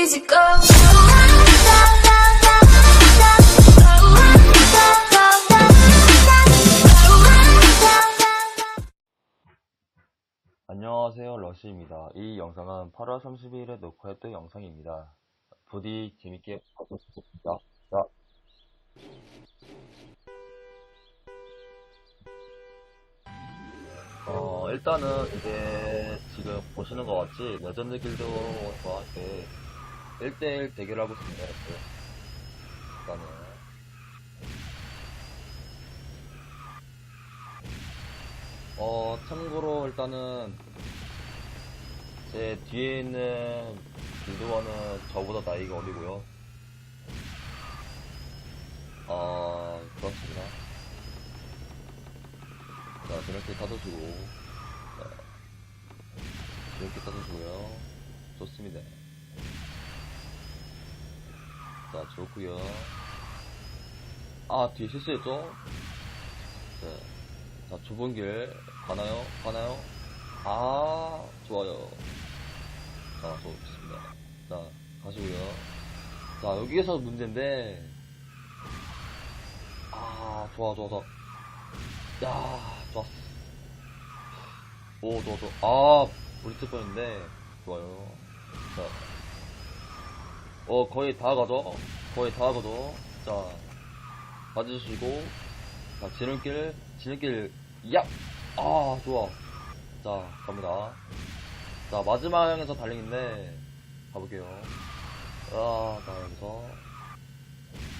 easy go. 안녕하세요 러시입니다. 이 영상은 8월 30일에 녹화했던 영상입니다. 부디 재밌게 봐주셨습니다. 자, 어, 일단은 이제 지금 보시는 것 같이 레전드 길드와 1대1 대결하고 있습니다. 이렇게. 일단은 어, 참고로 일단은 제 뒤에 있는 길드원은 저보다 나이가 어리고요. 어, 그렇습니다. 자, 이렇게 따져주고, 자, 이렇게 따져주고요. 좋습니다. 자, 좋고요 아, 뒤에 실수했죠? 자, 자, 좁은 길 가나요? 가나요? 아, 좋아요. 자, 좋습니다. 자, 가시고요. 자, 여기에서 문제인데, 아, 좋아, 좋아, 좋아. 야, 좋았어. 오, 좋아, 좋아. 아, 뜰 뻔했는데, 좋아요. 자, 어, 거의 다 가죠? 거의 다 가죠? 자, 맞으시고, 자, 지름길, 지름길, 야! 아, 좋아. 자, 갑니다. 자, 마지막 향에서 달리기인데, 가볼게요. 아, 자, 여기서.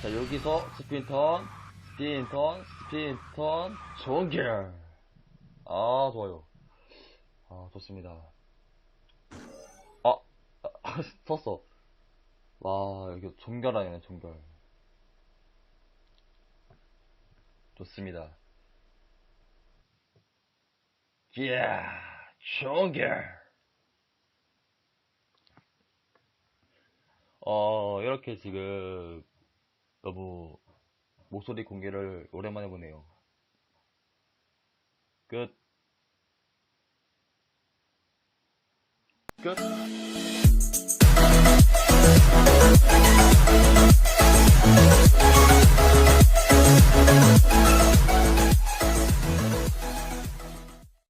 자, 여기서 스피인턴, 스피인턴, 스피인턴, 좋은 길! 아, 좋아요. 아, 좋습니다. 아, 아, 섰어. 와, 여기 종결하네, 종결. 좋습니다. 이야, 종결. 어, 이렇게 지금 너무 목소리 공개를 오랜만에 보네요. 끝. 끝.